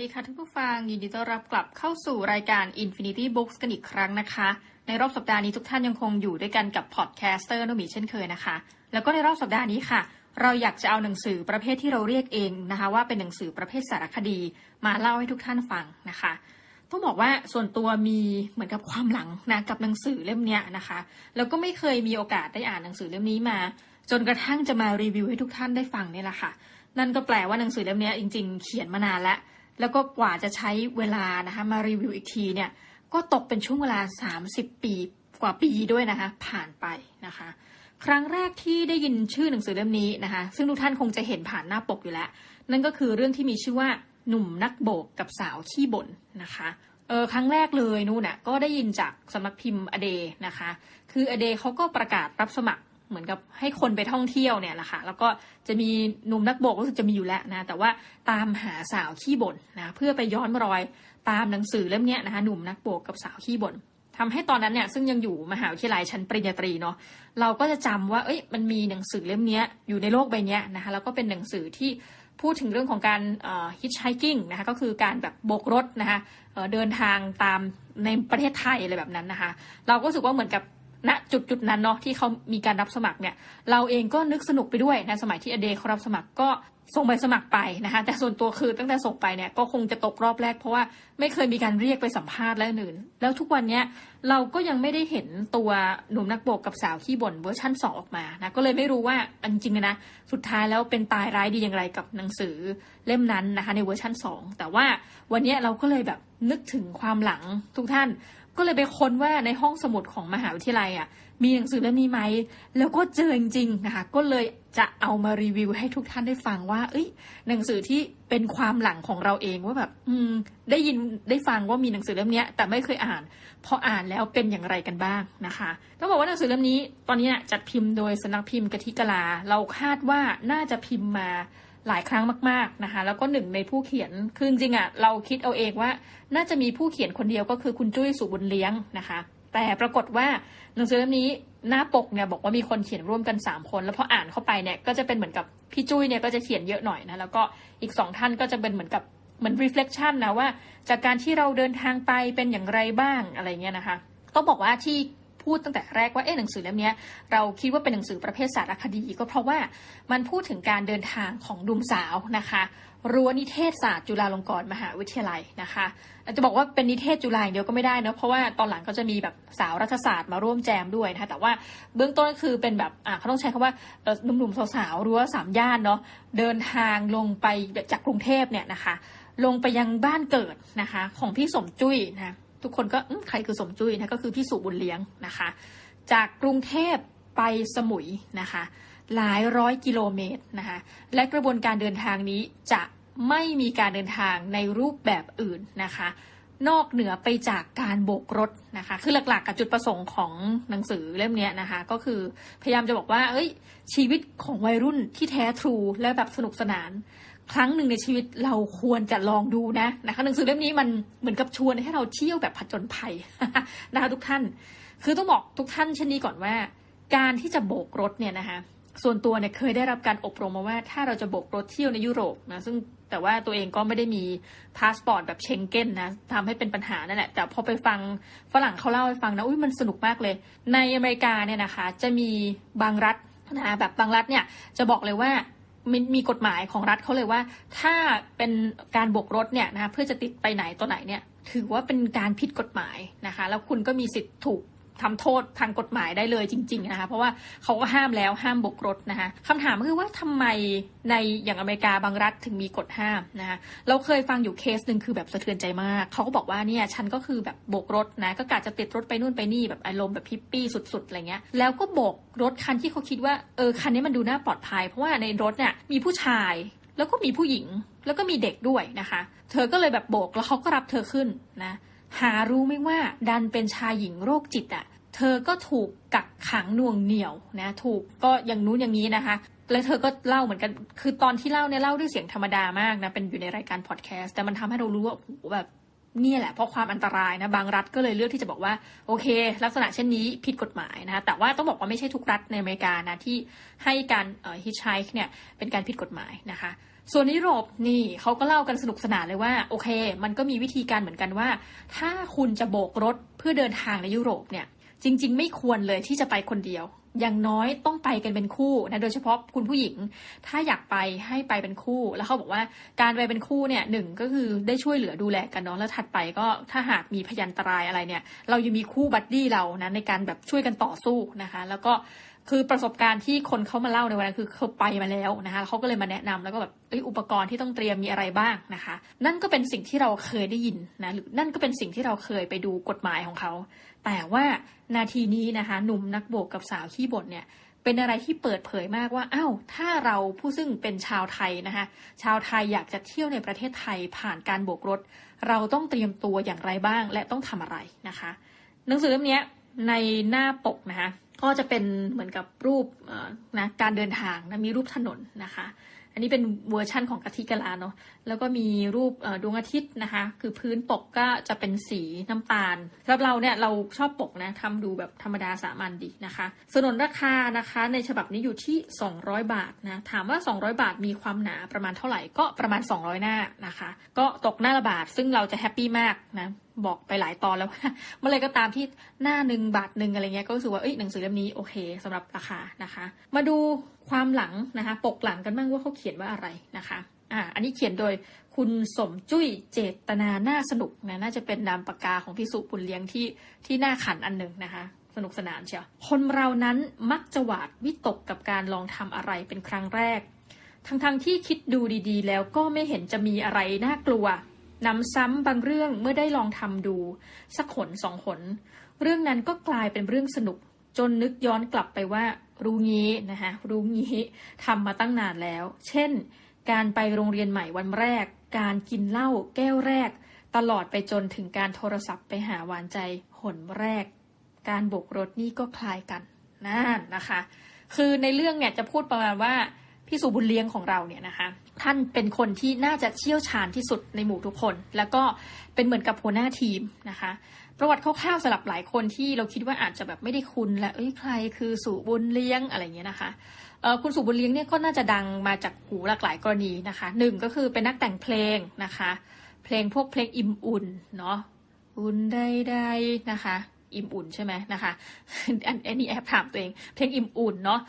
ดีค่ะทุกผู้ฟัง ยินดีต้อนรับกลับเข้าสู่รายการ Infinity Books กันอีกครั้งนะคะ ในรอบสัปดาห์นี้ทุกท่านยังคงอยู่ด้วยกันกับพอดแคสเตอร์โนมีเช่นเคยนะคะ แล้วก็ในรอบสัปดาห์นี้ค่ะ เราอยากจะเอาหนังสือประเภทที่เราเรียกเองนะคะ ว่าเป็นหนังสือประเภทสารคดี มาเล่าให้ทุกท่านฟังนะคะต้องบอกว่าส่วนตัวมีเหมือนกับความหลังนะกับหนังสือเล่มนี้นะคะ แล้วก็ไม่เคยมีโอกาสได้อ่านหนังสือเล่มนี้มา จนกระทั่งจะมารีวิวให้ทุกท่านได้ฟังเนี่ยแหละค่ะ นั่นก็แปลว่าหนังสือเล่มนี้จริง ๆ เขียนมานานแล้ว แล้วก็กว่าจะใช้เวลานะคะมารีวิวอีกทีเนี่ยก็ตกเป็นช่วงเวลา 30 ปีกว่าปีด้วยนะคะ ผ่านไปนะคะ ครั้งแรกที่ได้ยินชื่อหนังสือเล่มนี้นะคะ ซึ่งทุกท่านคงจะเห็นผ่านหน้าปกอยู่แล้ว นั่นก็คือเรื่องที่มีชื่อว่าหนุ่มนักโบกกับสาวขี้บ่นนะคะเออครั้งแรกเลยนู่นน่ะก็ได้ยินจากสำนักพิมพ์อเดนะคะ คืออเดเขาก็ประกาศรับสมัคร เหมือนกับให้คนไปท่องเที่ยวเนี่ยแหละค่ะ แล้วก็จะมีหนุ่มนักโบกรู้สึกจะมีอยู่แล้วนะ แต่ว่าตามหาสาวขี้บ่นนะ เพื่อไปย้อนรอยตามหนังสือเล่มนี้นะคะหนุ่มนักโบกกับสาวขี้บ่นทำให้ตอนนั้นเนี่ยซึ่งยังอยู่มหาวิทยาลัยชั้นปริญญาตรีเนาะเราก็จะจำว่าเอ้ยมันมีหนังสือเล่มนี้อยู่ในโลกใบนี้นะคะแล้วก็เป็นหนังสือที่พูดถึงเรื่องของการฮิตไชกิ้งนะคะก็คือการแบบโบกรถนะคะเเดินทางตามในประเทศไทยอะไรแบบนั้นนะคะ เราก็รู้สึกว่าเหมือนกับ ณจุดจุดๆนั้นเนาะที่เขามีการรับสมัครเนี่ยเราเองก็นึกสนุกไปด้วยนะสมัยที่อเดย์เขารับสมัครก็ส่งใบสมัครไปนะคะแต่ส่วนตัวคือตั้งแต่ส่งไปเนี่ยก็คงจะตกรอบแรก เพราะว่าไม่เคยมีการเรียกไปสัมภาษณ์และอื่น แล้วทุกวันเนี้ยเราก็ยังไม่ได้เห็นตัวหนุ่มนักโบกกับสาวขี้บ่นเวอร์ชั่นสองออกมานะก็เลยไม่รู้ว่าอันจริงๆนะสุดท้ายแล้วเป็นตายร้ายดีอย่างไรกับหนังสือเล่มนั้นนะคะในเวอร์ชั่นสองแต่ว่าวันนี้เราก็เลยแบบ นึกถึงความหลังทุกท่าน ก็เลยไปค้นว่าในห้องสมุดของมหาวิทยาลัยอะมีหนังสือเล่มนี้ไหม แล้วก็เจอจริงๆนะคะก็เลยจะเอามารีวิวให้ทุกท่านได้ฟังว่า เอ้ย หนังสือที่เป็นความหลังของเราเองว่าแบบ อืม ได้ยินได้ฟังว่ามีหนังสือเล่มนี้แต่ไม่เคยอ่านพออ่านแล้วเป็นอย่างไรกันบ้างนะคะต้องบอกว่าหนังสือเล่มนี้ ตอนนี้จัดพิมพ์โดยสำนักพิมพ์กะทิกะลา เราคาดว่าน่าจะพิมพ์มา หลายครั้งมากๆนะคะ แล้วก็หนึ่งในผู้เขียนคือจริงๆอะเราคิดเอาเองว่า น่าจะมีผู้เขียนคนเดียวก็คือคุณจุ้ยสุบุญเลี้ยงนะคะ แต่ปรากฏว่าหนังสือเล่มนี้หน้าปกเนี่ยบอกว่ามีคนเขียนร่วมกัน 3 คน แล้วพออ่านเข้าไปเนี่ยก็จะเป็นเหมือนกับพี่จุ้ยเนี่ยก็จะเขียนเยอะหน่อยนะแล้วก็อีกสองท่านก็จะเป็นเหมือนกับเหมือน reflection นะว่า จากการที่เราเดินทางไปเป็นอย่างไรบ้างอะไรเงี้ยนะคะต้องบอกว่าที่ พูดตั้งแต่แรกว่าเอ๊ะหนังสือเล่มนี้เราคิดว่าเป็นหนังสือประเภทสารคดี ก็เพราะว่ามันพูดถึงการเดินทางของดุมสาวนะคะรั้วนิเทศศาสตร์จุฬาลงกรณ์มหาวิทยาลัยนะคะจะบอกว่าเป็นนิเทศจุฬาอย่างเดียวก็ไม่ได้นะเพราะว่าตอนหลังก็จะมีแบบสาวรัฐศาสตร์มาร่วมแจมด้วยนะคะแต่ว่าเบื้องต้นก็คือเป็นแบบอ่าเขาต้องใช้คำว่าหนุ่มๆสาวๆรั้วสามย่านเนาะเดินทางลงไปจากกรุงเทพเนี่ยนะคะ ลงไปยังบ้านเกิดนะคะ ของพี่สมจุ้ยนะ ทุกคนก็ใครคือสมจุ้ยนะก็คือพี่สุบุญเลี้ยงนะคะ จากกรุงเทพไปสมุยนะคะ หลายร้อยกิโลเมตรนะคะ และกระบวนการเดินทางนี้จะไม่มีการเดินทางในรูปแบบอื่นนะคะ นอกเหนือไปจากการโบกรถนะคะ คือหลักๆกับจุดประสงค์ของหนังสือเล่มนี้นะคะ ก็คือพยายามจะบอกว่า เอ้ย ชีวิตของวัยรุ่นที่แท้ทรูและแบบสนุกสนาน ครั้งหนึ่งในชีวิตเราควรจะลองดูนะนะคะหนังสือเล่มนี้มันเหมือนกับชวนให้เราเที่ยวแบบผจญภัยนะคะทุกท่าน คือต้องบอกทุกท่านเช่นนี้ก่อนว่า การที่จะโบกรถเนี่ยนะคะส่วนตัวเนี่ยเคยได้รับการอบรมมาว่าถ้าเราจะโบกรถเที่ยวในยุโรปนะซึ่งแต่ว่าตัวเองก็ไม่ได้มีพาสปอร์ตแบบเชงเก้นนะทำให้เป็นปัญหานั่นแหละ แต่พอไปฟังฝรั่งเขาเล่าให้ฟังนะอุ้ยมันสนุกมากเลย ในอเมริกาเนี่ยนะคะ จะมีบางรัฐนะคะแบบบางรัฐเนี่ยจะบอกเลยว่า มีมีกฎหมายของรัฐเขาเลยว่า ถ้าเป็นการโบกรถเนี่ยนะเพื่อจะติดไปไหนตัวไหนเนี่ยถือว่าเป็นการผิดกฎหมายนะคะ แล้วคุณก็มีสิทธิ์ถูก ทำโทษทางกฎหมายได้เลยจริง ๆ นะคะ เพราะว่าเขาก็ห้ามแล้วห้ามบกรถนะคะคำถามก็คือว่าทำไมในอย่างอเมริกาบางรัฐถึงมีกฎห้ามนะคะเราเคยฟังอยู่เคสหนึ่งคือแบบสะเทือนใจมากเขาก็บอกว่าเนี่ยฉันก็คือแบบโบกรถนะก็กะจะติดรถไปนู่นไปนี่แบบอารมณ์แบบฮิปปี้สุดๆอะไรเงี้ยแล้วก็โบกรถคันที่เขาคิดว่าเออคันนี้มันดูน่าปลอดภัย เพราะว่าในรถเนี่ยมีผู้ชายแล้วก็มีผู้หญิงแล้วก็มีเด็กด้วยนะคะ เธอก็เลยแบบโบกแล้วเขาก็รับเธอขึ้นนะ หารู้ไหมว่าดันเป็นชายหญิงโรคจิตอะ่ะ เธอก็ถูกกักขังน่วงเหนี่ยวนะ ถูกก็อย่างนู้นอย่างนี้นะคะ แล้วเธอก็เล่าเหมือนกัน คือตอนที่เล่าเนี่ยเล่าด้วยเสียงธรรมดามากนะ เป็นอยู่ในรายการพอดแคสต์ แต่มันทำให้เรารู้ว่าโอ้โหแบบเนี่ยแหละเพราะความอันตรายนะ บางรัฐก็เลยเลือกที่จะบอกว่า โอเค ลักษณะเช่นนี้ผิดกฎหมายนะคะแต่ว่าต้องบอกว่าไม่ใช่ทุกรัฐในอเมริกานะที่ให้การฮิชไชค์เนี่ยเป็นการผิดกฎหมายนะคะ ส่วนยุโรปนี่เขาก็เล่ากันสนุกสนานเลยว่า โอเค มันก็มีวิธีการเหมือนกันว่า ถ้าคุณจะโบกรถเพื่อเดินทางในยุโรปเนี่ย จริง ๆ ไม่ควรเลยที่จะไปคนเดียว อย่างน้อยต้องไปกันเป็นคู่นะโดยเฉพาะคุณผู้หญิง ถ้าอยากไปให้ไปเป็นคู่ แล้วเขาบอกว่าการไปเป็นคู่เนี่ยหนึ่งก็คือได้ช่วยเหลือดูแลกันเนาะแล้วถัดไปก็ถ้าหากมีพยันตรายอะไรเนี่ย เรายังมีคู่บัดดี้เรานะในการแบบช่วยกันต่อสู้นะคะ แล้วก็ คือประสบการณ์ที่คนเขามาเล่าในวันนั้นคือเขาไปมาแล้วนะคะเขาก็เลยมาแนะนำแล้วก็แบบอุปกรณ์ที่ต้องเตรียมมีอะไรบ้างนะคะ นั่นก็เป็นสิ่งที่เราเคยได้ยินนะหรือนั่นก็เป็นสิ่งที่เราเคยไปดูกฎหมายของเขา แต่ว่านาทีนี้นะคะหนุ่มนักโบกกับสาวขี้บ่นเนี่ยเป็นอะไรที่เปิดเผยมากว่าอ้าวถ้าเราผู้ซึ่งเป็นชาวไทยนะคะชาวไทยอยากจะเที่ยวในประเทศไทยผ่านการโบกรถ เราต้องเตรียมตัวอย่างไรบ้าง และต้องทำอะไรนะคะ หนังสือเล่มนี้ในหน้าปกนะคะ ก็จะเป็นเหมือนกับรูปนะการเดินทางนะมีรูปถนนนะคะ อันนี้เป็นเวอร์ชั่นของกะทิกะลาเนาะแล้วก็มีรูปดวงอาทิตย์นะคะ คือพื้นปกก็จะเป็นสีน้ำตาลสำหรับเราเนี่ยเราชอบปกนะทำดูแบบธรรมดาสามัญดีนะคะสนนราคานะคะในฉบับนี้อยู่ที่ 200 บาทนะถามว่า 200 บาทมีความหนาประมาณเท่าไหร่ก็ประมาณ 200 หน้านะคะ ก็ตกหน้าละบาทซึ่งเราจะแฮปปี้มากนะบอกไปหลายตอนแล้วว่าเมื่อไรก็ตามที่หน้าหนึ่งบาทหนึ่งอะไรเงี้ยก็รู้สึกว่าเอ้ยหนังสือเล่มนี้โอเคสำหรับราคานะคะ มาดู ความหลังนะคะปกหลังกันบ้างว่าเขาเขียนว่าอะไรนะคะอ่าอันนี้เขียนโดยคุณสมจุ้ยเจตนาหน่าสนุกนะน่าจะเป็นนามปากกาของพี่สุปุลเลี้ยงที่ที่น่าขันอันหนึ่งนะคะสนุกสนานเชียวคนเรานั้นมักจะหวาดวิตกกับการลองทำอะไรเป็นครั้งแรก ทั้งๆทที่คิดดูดีๆ แล้วก็ไม่เห็นจะมีอะไรน่ากลัวนำซ้ำบางเรื่องเมื่อได้ลองทำดู สักขนสองขน เรื่องนั้นก็กลายเป็นเรื่องสนุก จนนึกย้อนกลับไปว่า รู้งี้นะคะรู้งี้ทำมาตั้งนานแล้ว เช่น การไปโรงเรียนใหม่วันแรก การกินเหล้าแก้วแรก ตลอดไปจนถึงการโทรศัพท์ไปหาหวานใจหนแรก การบกรถนี่ก็คล้ายกันนั่นนะคะ คือในเรื่องเนี่ยจะพูดประมาณว่าพี่สุบุญเลี้ยงของเราเนี่ยนะคะ ท่านเป็นคนที่น่าจะเชี่ยวชาญที่สุดในหมู่ทุกคน แล้วก็เป็นเหมือนกับหัวหน้าทีมนะคะ ประวัติคร่าวๆสำหรับหลายคนที่เราคิดว่าอาจจะแบบไม่ได้คุ้นและเอ้ยใครคือสุบุญเลี้ยงอะไรเงี้ยนะคะเออคุณสุบุญเลี้ยงเนี่ยก็น่าจะดังมาจากหูหลากหลายกรณีนะคะหนึ่งก็คือเป็นนักแต่งเพลงนะคะ เพลงพวกเพลงอิ่มอุ่นเนาะอุ่นใดๆนะคะอิ่มอุ่นใช่ไหมนะคะอันนี้แอบถามตัวเอง เพลงอิ่มอุ่นเนาะ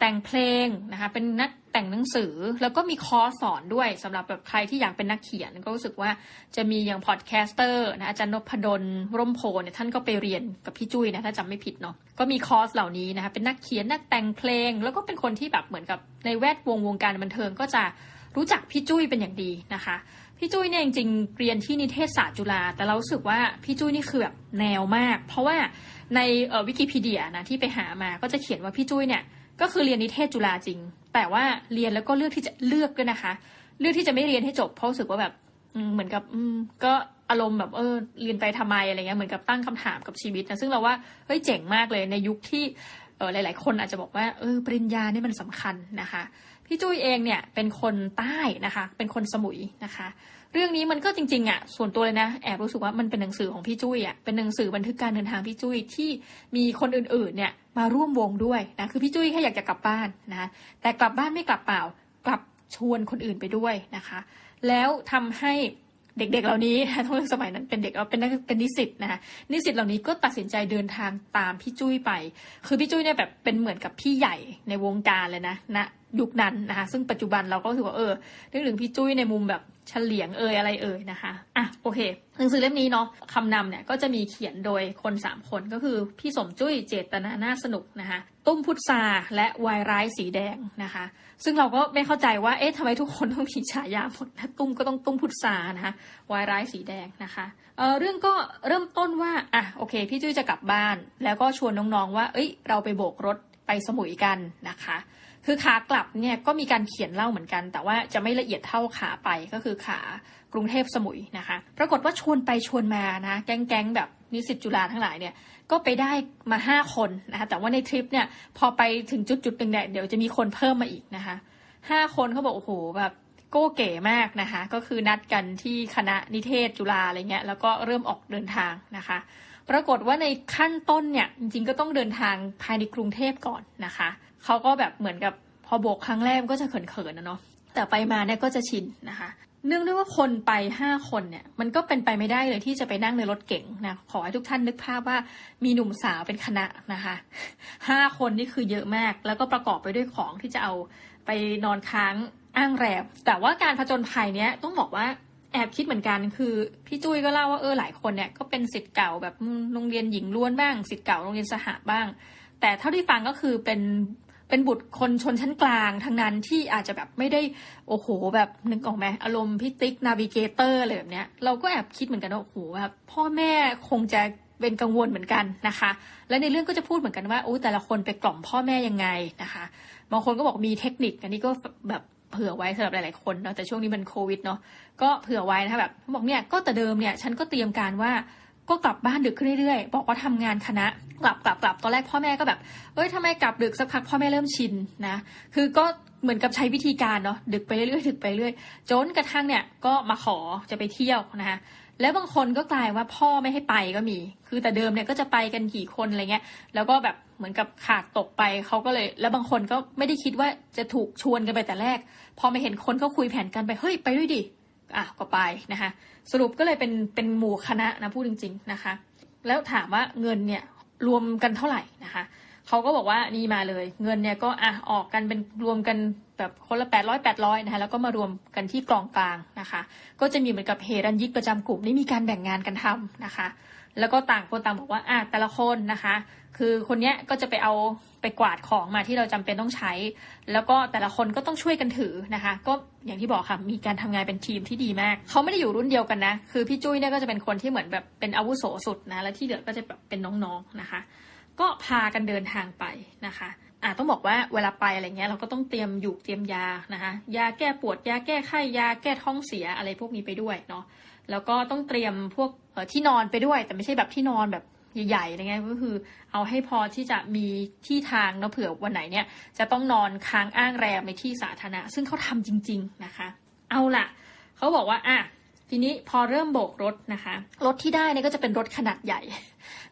แต่งเพลงนะคะเป็นนัก แต่งหนังสือแล้วก็มีคอร์สสอนด้วยสำหรับแบบใครที่อยากเป็นนักเขียนก็รู้สึกว่าจะมีอย่างพอดแคสเตอร์นะอาจารย์นพดลร่มโพเนี่ยท่านก็ไปเรียนกับพี่จุ้ยนะถ้าจำไม่ผิดเนาะก็มีคอร์สเหล่านี้นะคะเป็นนักเขียนนักแต่งเพลง แล้วก็เป็นคนที่แบบเหมือนกับในแวดวงวงการบันเทิงก็จะรู้จักพี่จุ้ยเป็นอย่างดีนะคะพี่จุ้ยเนี่ยจริงๆเรียนที่นิเทศศาสตร์จุฬาแต่เรารู้สึกว่าพี่จุ้ยนี่คือแบบแนวมาก เพราะว่าในวิกิพีเดียนะที่ไปหามาก็จะเขียนว่าพี่จุ้ยเนี่ย ก็คือเรียนนิเทศจุฬาจริง แต่ว่าเรียนแล้วก็เลือกที่จะเลือกด้วยนะคะ เลือกที่จะไม่เรียนให้จบเพราะรู้สึกว่าแบบเหมือนกับอืมก็อารมณ์แบบเออเรียนไปทำไมอะไรเงี้ยเหมือนกับตั้งคำถามกับชีวิตนะซึ่งเราว่าเฮ้ยเจ๋งมากเลยในยุคที่เออหลาย ๆ คนอาจจะบอกว่าเออปริญญาเนี่ยมันสำคัญนะคะ พี่จุ้ยเองเนี่ยเป็นคนใต้นะคะ เป็นคนสมุยนะคะ เรื่องนี้มันก็จริงๆอะส่วนตัวเลยนะแอบรู้สึกว่ามันเป็นหนังสือของพี่จุ้ยอะเป็นหนังสือบันทึกการเดินทางพี่จุ้ยที่มีคนอื่นๆเนี่ยมาร่วมวงด้วยนะคือพี่จุ้ยแค่อยากจะกลับบ้านนะแต่กลับบ้านไม่กลับเปล่ากลับชวนคนอื่นไปด้วยนะคะ แล้วทำให้เด็กๆ เหล่านี้นะทั้งสมัยนั้นเป็นเด็กเราเป็นนักเป็นนิสิตนะคะนิสิตเหล่านี้ก็ตัดสินใจเดินทางตามพี่จุ้ยไป คือพี่จุ้ยเนี่ยแบบเป็นเหมือนกับพี่ใหญ่ในวงการเลยนะณนะ ยุคนั้นนะคะ ซึ่งปัจจุบันเราก็ถือว่าเออนึกถึงพี่จุ้ยในมุมแบบเฉลียงเอ่ยอะไรเอ่ยนะคะอะโอเคหนังสือเล่มนี้เนาะคำนำเนี่ยก็จะมีเขียนโดยคน 3 คนก็คือพี่สมจุ้ยเจตนาน่าสนุกนะคะ ตุ้มพุทธาและวายร้ายสีแดงนะคะ ซึ่งเราก็ไม่เข้าใจว่าเอ๊ะทำไมทุกคนต้องมีฉายาหมดนะตุ้มก็ต้องตุ้มพุทธานะคะวายร้ายสีแดงนะคะเออเรื่องก็เริ่มต้นว่าอะโอเค พี่จุ้ยจะกลับบ้าน แล้วก็ชวนน้องๆว่า เอ้ยเราไปโบกรถไปสมุยกันนะคะ คือขากลับเนี่ยก็มีการเขียนเล่าเหมือนกัน แต่ว่าจะไม่ละเอียดเท่าขาไปก็คือขากรุงเทพสมุยนะคะ ปรากฏว่าชวนไปชวนมานะแก๊งๆแบบนิสิตจุฬาทั้งหลายเนี่ยก็ไปได้มาห้าคนนะคะแต่ว่าในทริปเนี่ยพอไปถึงจุดจุดหนึ่งเนี่ยเดี๋ยวจะมีคนเพิ่มมาอีกนะคะห้าคนเขาบอกโอ้โหแบบโก้เก๋มากนะคะ ก็คือนัดกันที่คณะนิเทศจุฬาอะไรเงี้ยแล้วก็เริ่มออกเดินทางนะคะ ปรากฏว่าในขั้นต้นเนี่ยจริงๆก็ต้องเดินทางภายในกรุงเทพก่อนนะคะเขาก็แบบเหมือนกับพอโบกครั้งแรกก็จะเขินๆนะเนาะแต่ไปมาเนี่ยก็จะชินนะคะ เนื่องด้วยว่าคนไปห้าคนเนี่ยมันก็เป็นไปไม่ได้เลยที่จะไปนั่งในรถเก๋งนะขอให้ทุกท่านนึกภาพว่ามีหนุ่มสาวเป็นคณะนะคะห้าคนนี่คือเยอะมาก แล้วก็ประกอบไปด้วยของที่จะเอาไปนอนค้างอ้างแรมแต่ว่าการผจญภัยเนี้ยต้องบอกว่า แอบคิดเหมือนกันคือพี่จุ้ยก็เล่าว่าเออหลายคนเนี่ยก็เป็นสิทธิ์เก่าแบบโรงเรียนหญิงล้วนบ้างสิทธิ์เก่าโรงเรียนสหบ้าง แต่เท่าที่ฟังก็คือเป็นเป็นบุตรคนชนชั้นกลางทั้งนั้นที่อาจจะแบบไม่ได้โอ้โห แบบนึกออกไหมอารมณ์พี่ติ๊กนาวิเกเตอร์อะไรแบบเนี้ยเราก็แอบคิดเหมือนกันว่าโอ้โหแบบพ่อแม่คงจะเป็นกังวลเหมือนกันนะคะ และในเรื่องก็จะพูดเหมือนกันว่าโอ้แต่ละคนไปกล่อมพ่อแม่ยังไงนะคะบางคนก็บอกมีเทคนิคอันนี้ก็แบบ เผื่อไว้สำหรับหลายๆคนเนาะแต่ช่วงนี้มันโควิดเนาะก็เผื่อไว้นะคะแบบบอกเนี่ยก็แต่เดิมเนี่ยฉันก็เตรียมการว่าก็กลับบ้านดึกขึ้นเรื่อยๆ บอกว่าทำงานคณะ กลับกลับกลับตอนแรกพ่อแม่ก็แบบ เอ้ยทำไมกลับดึกสักพักพ่อแม่เริ่มชินนะ คือก็เหมือนกับใช้วิธีการเนาะดึกไปเรื่อยๆดึกไปเรื่อยจนกระทั่งเนี่ยก็มาขอจะไปเที่ยวนะคะ แล้วบางคนก็กลายว่าพ่อไม่ให้ไปก็มี คือแต่เดิมเนี่ยก็จะไปกันกี่คนอะไรเงี้ย แล้วก็แบบเหมือนกับขาดตกไปเขาก็เลย แล้วบางคนก็ไม่ได้คิดว่าจะถูกชวนกันไปแต่แรก พอไม่เห็นคนเขาคุยแผนกันไป เฮ้ยไปด้วยดิ อะก็ไปนะคะ สรุปก็เลยเป็นเป็นหมู่คณะนะพูดจริง ๆนะคะ แล้วถามว่าเงินเนี่ยรวมกันเท่าไหร่นะคะ เขาก็บอกว่านี่มาเลย เงินเนี่ยก็อะออกกันเป็นรวมกัน แบบคนละแปดร้อยแปดร้อยนะคะแล้วก็มารวมกันที่กลองกลางนะคะ ก็จะมีเหมือนกับเฮรันยิกประจำกลุ่มนี่มีการแบ่งงานกันทำนะคะ แล้วก็ต่างคนต่างบอกว่าอะแต่ละคนนะคะ คือคนเนี้ยก็จะไปเอาไปกวาดของมาที่เราจำเป็นต้องใช้ แล้วก็แต่ละคนก็ต้องช่วยกันถือนะคะ ก็อย่างที่บอกค่ะมีการทำงานเป็นทีมที่ดีมากเขาไม่ได้อยู่รุ่นเดียวกันนะคือพี่จุ้ยเนี่ยก็จะเป็นคนที่เหมือนแบบเป็นอาวุโสสุดนะและที่เหลือก็จะแบบเป็นน้องๆนะคะ ก็พากันเดินทางไปนะคะ อ่าต้องบอกว่าเวลาไปอะไรเงี้ยเราก็ต้องเตรียมอยู่เตรียมยานะคะยาแก้ปวดยาแก้ไข้ยาแก้ท้องเสียอะไรพวกนี้ไปด้วยเนาะแล้วก็ต้องเตรียมพวกที่นอนไปด้วย แต่ไม่ใช่แบบที่นอนแบบใหญ่ๆอะไรเงี้ยก็คือ เอาให้พอที่จะมีที่ทางเนาะเผื่อวันไหนเนี่ย จะต้องนอนค้างอ้างแรมในที่สาธารณะซึ่งเขาทำจริง ๆนะคะ เอาละเขาบอกว่าอะทีนี้พอเริ่มโบกรถนะคะ รถที่ได้เนี่ยก็จะเป็นรถขนาดใหญ่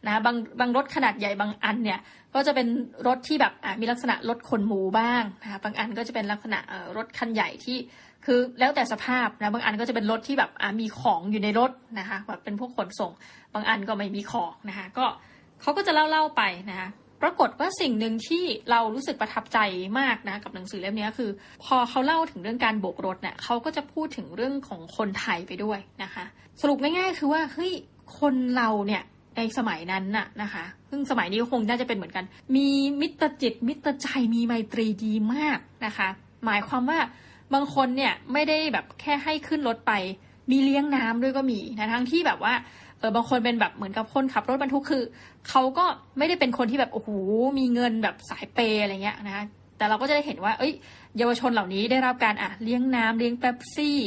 นะบางบางรถขนาดใหญ่บางอันเนี่ย ก็จะเป็นรถที่แบบมีลักษณะรถขนหมูบ้างนะคะบางอันก็จะเป็นลักษณะรถคันใหญ่ที่คือแล้วแต่สภาพนะบางอันก็จะเป็นรถที่แบบมีของอยู่ในรถนะคะแบบเป็นพวกขนส่ง บางอันก็ไม่มีของนะคะก็เขาก็จะเล่าเล่าไปนะคะปรากฏว่าสิ่งหนึ่งที่เรารู้สึกประทับใจมากนะกับหนังสือเล่มนี้คือ พอเขาเล่าถึงเรื่องการโบกรถเนี่ยเขาก็จะพูดถึงเรื่องของคนไทยไปด้วยนะคะ สรุปง่ายๆ คือว่าเฮ้ยคนเราเนี่ย ในสมัยนั้นน่ะนะคะ ซึ่งสมัยนี้คงน่าจะเป็นเหมือนกัน มีมิตรจิต มิตรใจมีไมตรีดีมากนะคะ หมายความว่าบางคนเนี่ยไม่ได้แบบแค่ให้ขึ้นรถไป มีเลี้ยงน้ำด้วยก็มีนะทั้งที่แบบว่าเออบางคนเป็นแบบเหมือนกับคนขับรถบรรทุกคือเขาก็ไม่ได้เป็นคนที่แบบโอ้โหมีเงินแบบสายเปย์อะไรเงี้ยนะคะ แต่เราก็จะได้เห็นว่า เอ้ย เยาวชนเหล่านี้ได้รับการอะเลี้ยงน้ำเลี้ยงเป๊ปซี่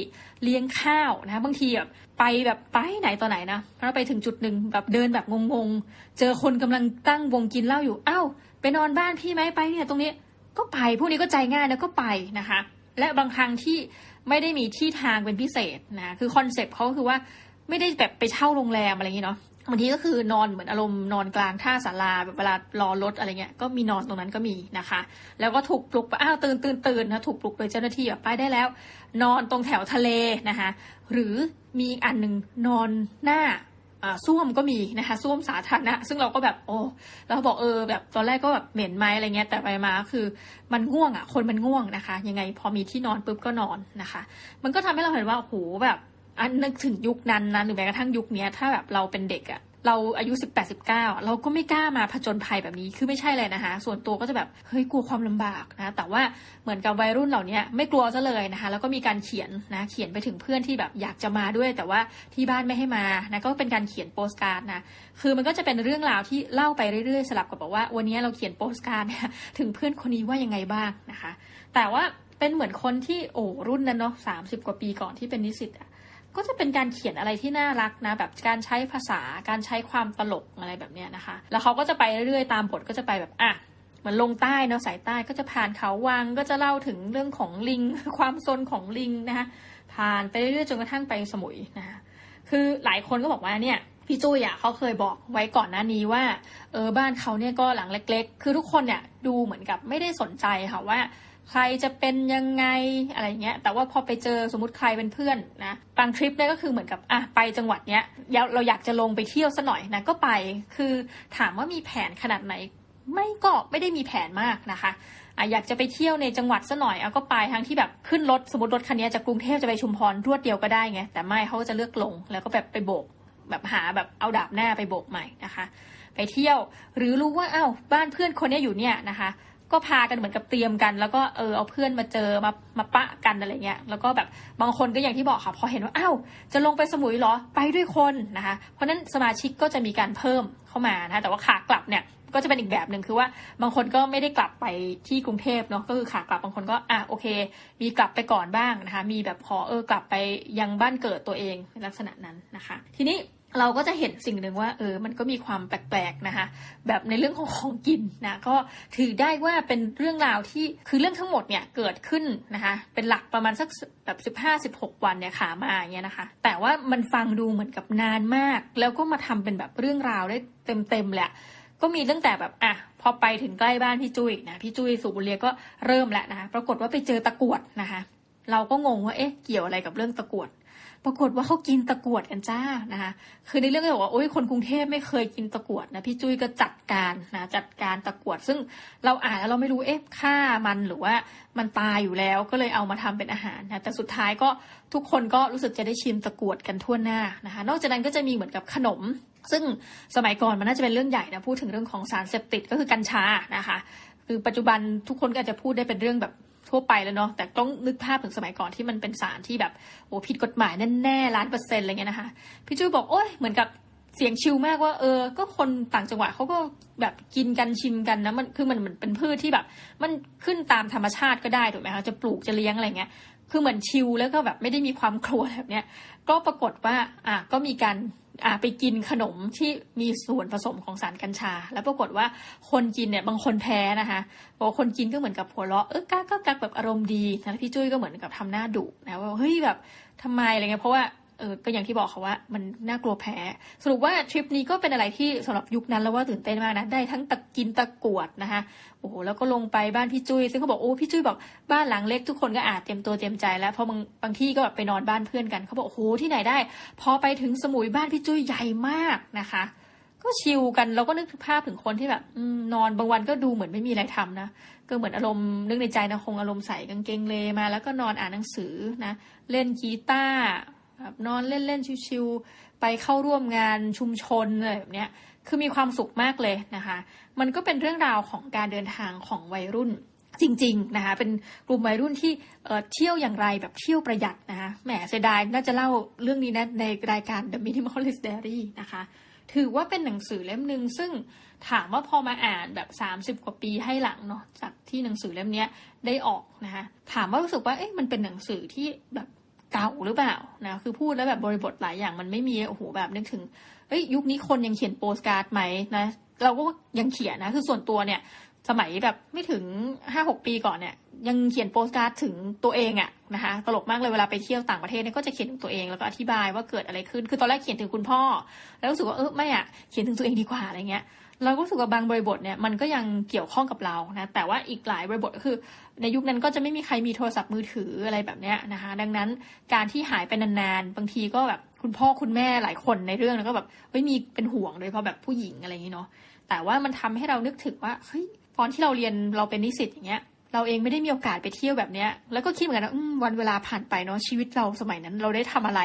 เลี้ยงข้าวนะบางทีแบบไปแบบไปไหนต่อไหนนะพอไปถึงจุดหนึ่งแบบเดินแบบงงๆ เจอคนกำลังตั้งวงกินเหล้าอยู่เอ้าไปนอนบ้านพี่ไหมไปเนี่ยตรงนี้ก็ไปพวกนี้ก็ใจง่ายนะก็ไปนะคะ และบางครั้งที่ไม่ได้มีที่ทางเป็นพิเศษนะคือคอนเซปต์เขาคือว่าไม่ได้แบบไปเช่าโรงแรมอะไรอย่างนี้เนาะ บางทีก็คือนอนเหมือนอารมณ์นอนกลางท่าศาลาแบบเวลารอรถอะไรเงี้ยก็มีนอนตรงนั้นก็มีนะคะ แล้วก็ถูกปลุกอ้าวตื่นตื่นตื่นนะถูกปลุกโดยเจ้าหน้าที่แบบไปได้แล้ว นอนตรงแถวทะเลนะคะ หรือมีอันหนึ่งนอนหน้าส้วมก็มีนะคะส้วมสาธารณะ ซึ่งเราก็แบบโอ้เราบอกเออแบบตอนแรกก็แบบเหม็นไหมอะไรเงี้ยแต่ไปมาคือมันง่วงอะคนมันง่วงนะคะ ยังไงพอมีที่นอนปุ๊บก็นอนนะคะ มันก็ทำให้เราเห็นว่าโอ้โหแบบ อันนึกถึงยุคนั้นนะหรือแม้กระทั่งยุคนี้ถ้าแบบเราเป็นเด็กอะเราอายุ18 19เราก็ไม่กล้ามาผจญภัยแบบนี้คือไม่ใช่เลยนะคะ ส่วนตัวก็จะแบบเฮ้ยกลัวความลำบากนะ แต่ว่าเหมือนกับวัยรุ่นเหล่านี้ไม่กลัวซะเลยนะคะ แล้วก็มีการเขียนนะเขียนไปถึงเพื่อนที่แบบอยากจะมาด้วย แต่ว่าที่บ้านไม่ให้มานะก็เป็นการเขียนโปสการ์ดนะคือมันก็จะเป็นเรื่องราวที่เล่าไปเรื่อยๆ สลับกับบอกว่า วันนี้เราเขียนโปสการ์ดถึงเพื่อนคนนี้ว่ายังไงบ้างนะคะ แต่ว่าเป็นเหมือนคนที่โอ้รุ่นนั้นเนาะสามสิบกว่าปีก่อนที่เป็นนิสิตอะ ก็จะเป็นการเขียนอะไรที่น่ารักนะ แบบการใช้ภาษาการใช้ความตลกอะไรแบบเนี้ยนะคะ แล้วเขาก็จะไปเรื่อยๆตามบทก็จะไปแบบอะเหมือนลงใต้เนาะสายใต้ก็จะผ่านเขาวังก็จะเล่าถึงเรื่องของลิง ความซนของลิงนะคะผ่านไปเรื่อยๆจนกระทั่งไปสมุยนะคะคือหลายคนก็บอกว่าเนี่ยพี่จุ้ยอะเขาเคยบอกไว้ก่อนหน้านี้ว่าเออบ้านเขาเนี่ยก็หลังเล็ก ๆ คือทุกคนเนี่ยดูเหมือนกับไม่ได้สนใจค่ะว่า ใครจะเป็นยังไงอะไรเงี้ย แต่ว่าพอไปเจอสมมติใครเป็นเพื่อนนะบางทริปเนี่ยก็คือเหมือนกับอะไปจังหวัดเนี้ยเราอยากจะลงไปเที่ยวซะหน่อยนะก็ไปคือถามว่ามีแผนขนาดไหนไม่ก็ไม่ได้มีแผนมากนะคะอะอยากจะไปเที่ยวในจังหวัดซะหน่อยเอาก็ไปทั้งที่แบบขึ้นรถสมมติรถคันนี้จากกรุงเทพจะไปชุมพรรวดเดียวก็ได้ไงแต่ไม่เขาจะเลือกลงแล้วก็แบบไปโบก แบบหาแบบเอาดาบหน้าไปโบกใหม่นะคะ ไปเที่ยวหรือรู้ว่าอ้าวบ้านเพื่อนคนนี้อยู่เนี่ยนะคะ ก็พากันเหมือนกับเตรียมกัน แล้วก็เออเอาเพื่อนมาเจอมามาปะกันอะไรเงี้ยแล้วก็แบบบางคนก็อย่างที่บอกค่ะพอเห็นว่าอ้าวจะลงไปสมุยเหรอไปด้วยคนนะคะเพราะนั้นสมาชิกก็จะมีการเพิ่มเข้ามานะแต่ว่าขากลับเนี่ยก็จะเป็นอีกแบบหนึ่งคือว่าบางคนก็ไม่ได้กลับไปที่กรุงเทพเนาะก็คือขากลับบางคนก็อะโอเค มีกลับไปก่อนบ้างนะคะ มีแบบขอเออกลับไปยังบ้านเกิดตัวเองลักษณะนั้นนะคะ ทีนี้ เราก็จะเห็นสิ่งหนึ่งว่าเออมันก็มีความแปลกๆนะคะแบบในเรื่องของของกินนะก็ถือได้ว่าเป็นเรื่องราวที่คือเรื่องทั้งหมดเนี่ยเกิดขึ้นนะคะเป็นหลักประมาณสักแบบสิบห้าสิบหกวันเนี่ยขามาอย่างเงี้ยนะคะ แต่ว่ามันฟังดูเหมือนกับนานมาก แล้วก็มาทำเป็นแบบเรื่องราวได้เต็มๆแหละก็มีตั้งแต่แบบอะพอไปถึงใกล้บ้านพี่จุ้ยนะพี่จุ้ยสุบุเรียก็เริ่มแล้วนะคะปรากฏว่าไปเจอตะกรวดนะคะ เราก็งงว่าเอ๊ะเกี่ยวอะไรกับเรื่องตะกรวด ปรากฏว่าเขากินตะกรวดกันจ้านะคะคือในเรื่องก็บอกว่าโอ้ยคนกรุงเทพไม่เคยกินตะกรวดนะพี่จุ้ยก็จัดการนะจัดการตะกรวด ซึ่งเราอ่านแล้วเราไม่รู้เอ๊ะฆ่ามันหรือว่ามันตายอยู่แล้วก็เลยเอามาทำเป็นอาหารนะแต่สุดท้ายก็ทุกคนก็รู้สึกจะได้ชิมตะกรวดกันทั่วหน้านะคะนอกจากนั้นก็จะมีเหมือนกับขนม ซึ่งสมัยก่อนมันน่าจะเป็นเรื่องใหญ่นะพูดถึงเรื่องของสารเสพติดก็คือกัญชานะคะ คือปัจจุบันทุกคนก็อาจจะพูดได้เป็นเรื่องแบบ ทั่วไปแล้วเนาะแต่ต้องนึกภาพถึงสมัยก่อนที่มันเป็นสารที่แบบโอ้ผิดกฎหมายแน่ๆล้านเปอร์เซ็นต์อะไรเงี้ยนะคะพี่จุ้ยบอกโอ้ยเหมือนกับเสียงชิลมากว่าเออ ก็คนต่างจังหวัดเขาก็แบบกินกันชิมกันนะมันคือมันเหมือนเป็นพืชที่แบบ มันขึ้นตามธรรมชาติก็ได้ถูกไหมคะจะปลูกจะเลี้ยงอะไรเงี้ยคือเหมือนชิลแล้วก็แบบไม่ได้มีความกลัวแบบเนี้ยก็ปรากฏว่าอะก็มีการ ไปกินขนมที่มีส่วนผสมของสารกัญชา แล้วปรากฏว่าคนกินเนี่ยบางคนแพ้นะคะบอกคนกินก็เหมือนกับหัวเราะเออก้าก็กักแบบอารมณ์ดีนะพี่จุ้ยก็เหมือนกับทำหน้าดุนะว่าเฮ้ยแบบทำไมอะไรเงี้ยเพราะว่า เออก็อย่างที่บอกเขาว่ามันน่ากลัวแพ้ สรุปว่าทริปนี้ก็เป็นอะไรที่สำหรับยุคนั้นแล้วว่าตื่นเต้นมากนะ ได้ทั้งตะกินตะกวดนะคะโอ้โหแล้วก็ลงไปบ้านพี่จุ้ยซึ่งเขาบอกโอ้พี่จุ้ยบอกบ้านหลังเล็กทุกคนก็อาจเตรียมตัวเตรียมใจแล้วเพราะบางบางที่ก็แบบไปนอนบ้านเพื่อนกันเขาบอกโอ้โหที่ไหนได้ พอไปถึงสมุยบ้านพี่จุ้ยใหญ่มากนะคะก็ชิลกันเราก็นึกภาพถึงคนที่แบบนอนบางวันก็ดูเหมือนไม่มีอะไรทำนะก็เหมือนอารมณ์นึกในใจนะคงอารมณ์ใส่กางเกงเลมา แล้วก็นอนอ่านหนังสือนะ เล่นกีตาร์ แบบนอนเล่น ๆ ชิวๆไปเข้าร่วมงานชุมชนอะไรแบบเนี้ยคือมีความสุขมากเลยนะคะ มันก็เป็นเรื่องราวของการเดินทางของวัยรุ่นจริงๆนะคะเป็นกลุ่มวัยรุ่นที่เที่ยวอย่างไรแบบเที่ยวประหยัดนะคะแหมเสียดายน่าจะเล่าเรื่องนี้นะในรายการ The Minimalist Diary นะคะ ถือว่าเป็นหนังสือเล่มหนึ่งซึ่งถามว่าพอมาอ่านแบบ 30 กว่าปีให้หลังเนาะจากที่หนังสือเล่มนี้ได้ออกนะคะถามว่ารู้สึกว่าเอ๊ะมันเป็นหนังสือที่แบบ เก่าหรือเปล่านะคือพูดแล้วแบบบริบทหลายอย่างมันไม่มีโอ้โหแบบนึกถึงเอ้ยยุคนี้คนยังเขียนโปสการ์ดไหมนะเราก็ยังเขียนนะ คือส่วนตัวเนี่ย สมัยแบบไม่ถึงห้าหกปีก่อนเนี่ย ยังเขียนโปสการ์ดถึงตัวเองอะนะคะตลกมากเลยเวลาไปเที่ยวต่างประเทศเนี่ยก็จะเขียนถึงตัวเองแล้วก็อธิบายว่าเกิดอะไรขึ้น คือตอนแรกเขียนถึงคุณพ่อ แล้วรู้สึกว่าเออไม่อะเขียนถึงตัวเองดีกว่าอะไรเงี้ย เราก็รู้สึกว่าบางบริบทเนี่ยมันก็ยังเกี่ยวข้องกับเรานะแต่ว่าอีกหลายบริบทก็คือ ในยุคนั้นก็จะไม่มีใครมีโทรศัพท์มือถืออะไรแบบเนี้ยนะคะดังนั้นการที่หายไปนานๆ บางทีก็แบบคุณพ่อคุณแม่หลายคนในเรื่องแล้วก็แบบเฮ้ยมีเป็นห่วงโดยเฉพาะแบบผู้หญิงอะไรอย่างนี้เนาะแต่ว่ามันทำให้เรานึกถึงว่าเฮ้ยตอนที่เราเรียนเราเป็นนิสิตอย่างเงี้ย เราเองไม่ได้มีโอกาสไปเที่ยวแบบเนี้ย แล้วก็คิดเหมือนกันว่าวันเวลาผ่านไปเนาะชีวิตเราสมัยนั้น เราได้ทำอะไร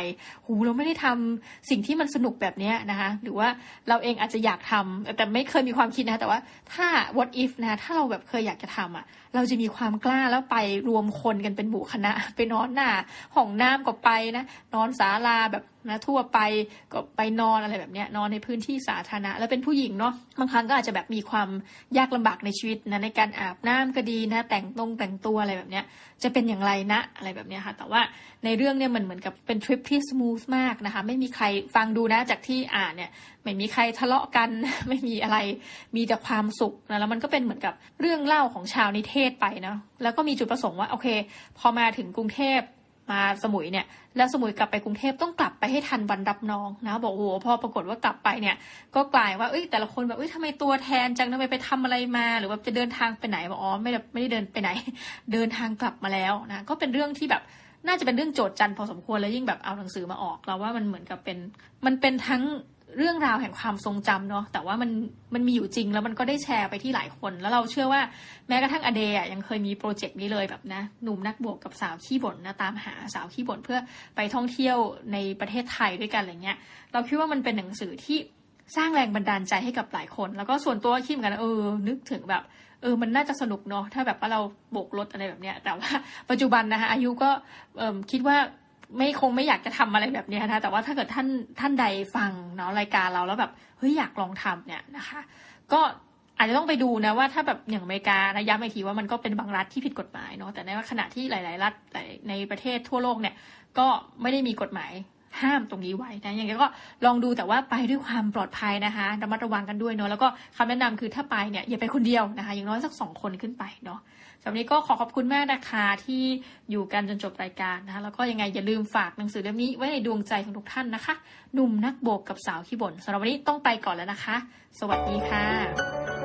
หูเราไม่ได้ทำสิ่งที่มันสนุกแบบเนี้ยนะคะหรือว่าเราเองอาจจะอยากทำแต่ไม่เคยมีความคิดนะแต่ว่าถ้า what if นะถ้าเราแบบเคยอยากจะทำอะ เราจะมีความกล้าแล้วไปรวมคนกันเป็นหมู่คณะ ไปนอนหน้าห้องน้ำก็ไปนะนอนศาลาแบบ นะทั่วไปก็ไปนอนอะไรแบบเนี้ยนอนในพื้นที่สาธารณะ แล้วเป็นผู้หญิงเนาะบางครั้งก็อาจจะแบบมีความยากลำบากในชีวิตนะในการอาบน้ำก็ดีนะ แต่งตรงแต่งตัวอะไรแบบเนี้ยจะเป็นอย่างไรนะอะไรแบบเนี้ยค่ะ แต่ว่าในเรื่องเนี่ยมันเหมือนกับเป็นทริปที่สมูทมากนะคะ ไม่มีใครฟังดูนะจากที่อ่านเนี่ยไม่มีใครทะเลาะกัน ไม่มีอะไรมีแต่ความสุขนะแล้วมันก็เป็นเหมือนกับเรื่องเล่าของชาวนิเทศไปนะแล้วก็มีจุดประสงค์ว่าโอเค พอมาถึงกรุงเทพ มาสมุยเนี่ย แล้วสมุยกลับไปกรุงเทพต้องกลับไปให้ทันวันรับน้องนะ บอกโอ้โหพอปรากฏว่ากลับไปเนี่ย ก็กลายว่าเอ้ยแต่ละคนแบบเอ้ยทำไมตัวแทนจังทำไมไปทำอะไรมา หรือว่าจะเดินทางไปไหนบอกอ๋อไม่ได้ไม่ได้เดินไปไหน เดินทางกลับมาแล้วนะก็เป็นเรื่องที่แบบน่าจะเป็นเรื่องโจทย์จันพอสมควรแล้วยิ่งแบบเอาหนังสือมาออกเราว่ามันเหมือนกับเป็น มันเป็นทั้ง เรื่องราวแห่งความทรงจำเนาะแต่ว่ามันมันมีอยู่จริงแล้วมันก็ได้แชร์ไปที่หลายคน แล้วเราเชื่อว่าแม้กระทั่งอเดย์ยังเคยมีโปรเจกต์นี้เลยแบบนะหนุ่มนักบวกกับสาวขี้บ่นนะตามหาสาวขี้บ่นเพื่อไปท่องเที่ยวในประเทศไทยด้วยกันอะไรเงี้ย เราคิดว่ามันเป็นหนังสือที่สร้างแรงบันดาลใจให้กับหลายคน แล้วก็ส่วนตัวคิดเหมือนกันเออ นึกถึงแบบเออ มันน่าจะสนุกเนาะ ถ้าแบบว่าเราโบกรถอะไรแบบเนี้ย แต่ว่าปัจจุบันนะคะอายุก็เออคิดว่า ไม่คงไม่อยากจะทำอะไรแบบนี้นะแต่ว่าถ้าเกิดท่านท่านใดฟังเนาะรายการเราแล้วแบบเฮ้ยอยากลองทำเนี่ยนะคะ ก็อาจจะต้องไปดูนะว่าถ้าแบบอย่างอเมริกานะย้ำอีกทีว่ามันก็เป็นบางรัฐที่ผิดกฎหมายเนาะแต่ในว่าขณะที่หลาย ๆ รัฐหลายในประเทศทั่วโลกเนี่ย ก็ไม่ได้มีกฎหมายห้ามตรงนี้ไว้นะอย่างไรก็ลองดูแต่ว่าไปด้วยความปลอดภัยนะคะระมัดระวังกันด้วยเนาะแล้วก็คำแนะนำคือถ้าไปเนี่ยอย่าไปคนเดียวนะคะ อย่างน้อยสักสองคนขึ้นไปเนาะ แบบวันนี้ก็ขอขอบคุณมากนะคะที่อยู่กันจนจบรายการนะคะ แล้วก็ยังไงอย่าลืมฝากหนังสือเล่มนี้ไว้ในดวงใจของทุกท่านนะคะ หนุ่มนักโบกกับสาวขี้บ่นสำหรับวันนี้ต้องไปก่อนแล้วนะคะ สวัสดีค่ะ